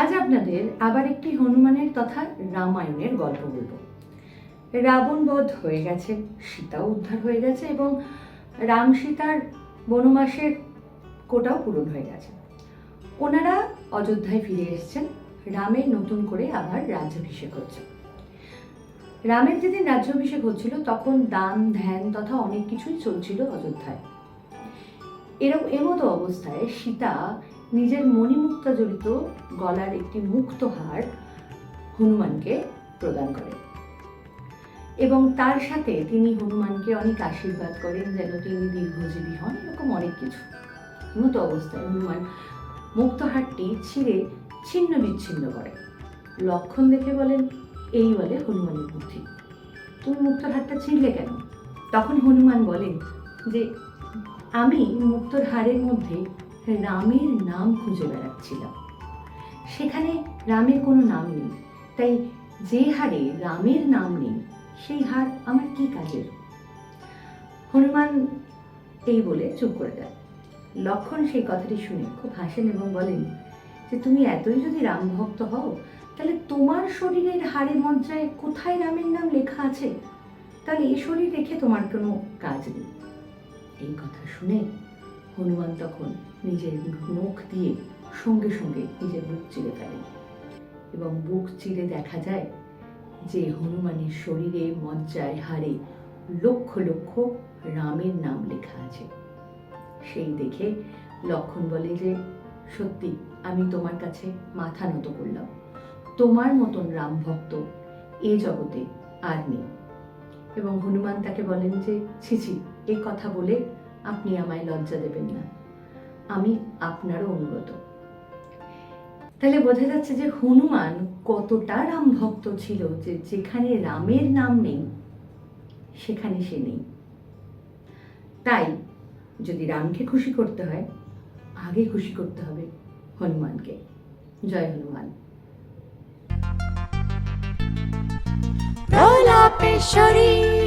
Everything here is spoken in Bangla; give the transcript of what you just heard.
আজ আপনাদের আবার একটি হনুমানের তথা রামায়ণের গল্প বলব। রাবণ বধ হয়ে গেছে, সীতাও উদ্ধার হয়ে গেছে এবং রাম সীতার বনবাসের কোটাও পূরণ হয়ে গেছে। ওনারা অযোধ্যায় ফিরে এসেছেন রামের নতুন করে আবার রাজ্যাভিষেক হচ্ছে। রামের যেদিন রাজ্যাভিষেক হচ্ছিল, তখন দান, ধ্যান তথা অনেক কিছুই চলছিল অযোধ্যায়। এরকম এমতো অবস্থায় সীতা নিজের মণিমুক্তা জড়িত গলার একটি মুক্ত হার হনুমানকে প্রদান করেন। এবং তার সাথে তিনি হনুমানকে অনেক আশীর্বাদ করেন যেন তিনি দীর্ঘজীবী হন, এরকম অনেক কিছু। মতো অবস্থায় হনুমান মুক্তহারটি ছিঁড়ে ছিন্ন বিচ্ছিন্ন করে। লক্ষণ দেখে বলেন, এই বলে হনুমানের বুদ্ধি। তুমি মুক্তর হারটা ছিঁড়লে কেন? তখন হনুমান বলেন যে, আমি মুক্তর হারের মধ্যে রামের নাম খুঁজে বেড়াচ্ছিলাম। সেখানে রামের কোনো নাম নেই, তাই যে হারে রামের নাম নেই, সেই হার আমার কি কাজের? হনুমান এই বলে চুপ করে দেয় লক্ষণ সেই কথাটি শুনে খুব হাসেন এবং বলেন যে, তুমি এতই যদি রাম ভক্ত হও, তাহলে তোমার শরীরের হাড়ে মজ্জায় কোথায় রামের নাম লেখা আছে? তাহলে এই শরীর রেখে তোমার কোনো কাজ নেই। এই কথা শুনে হনুমান তখন নিজের মুখ দিয়ে সঙ্গে সঙ্গে নিজের বুক চিরে ফেলেন এবং বুক চিরে দেখা যায় যে হনুমানের শরীরে মজ্জায় হাড়ে লক্ষ লক্ষ রামের নাম লেখা আছে। সেই দেখে লক্ষণ বলে যে, সত্যি, আমি তোমার কাছে মাথা নত করলাম। তোমার মতন রাম ভক্ত এ জগতে আর নেই। এবং হনুমান তাকে বলেন যে ছিছি এ কথা বলে আপনি আমায় লজ্জা দেবেন না। আমি আপনারও অনুগত। তাহলে বোঝা যাচ্ছে যে হনুমান কতটা রাম ভক্ত ছিল যে যেখানে রামের নাম নেই, সেখানে সে নেই। তাই যদি রামকে খুশি করতে হয়, আগে খুশি করতে হবে হনুমানকে। জয় হনুমান। প্রলাপেশ্বরী।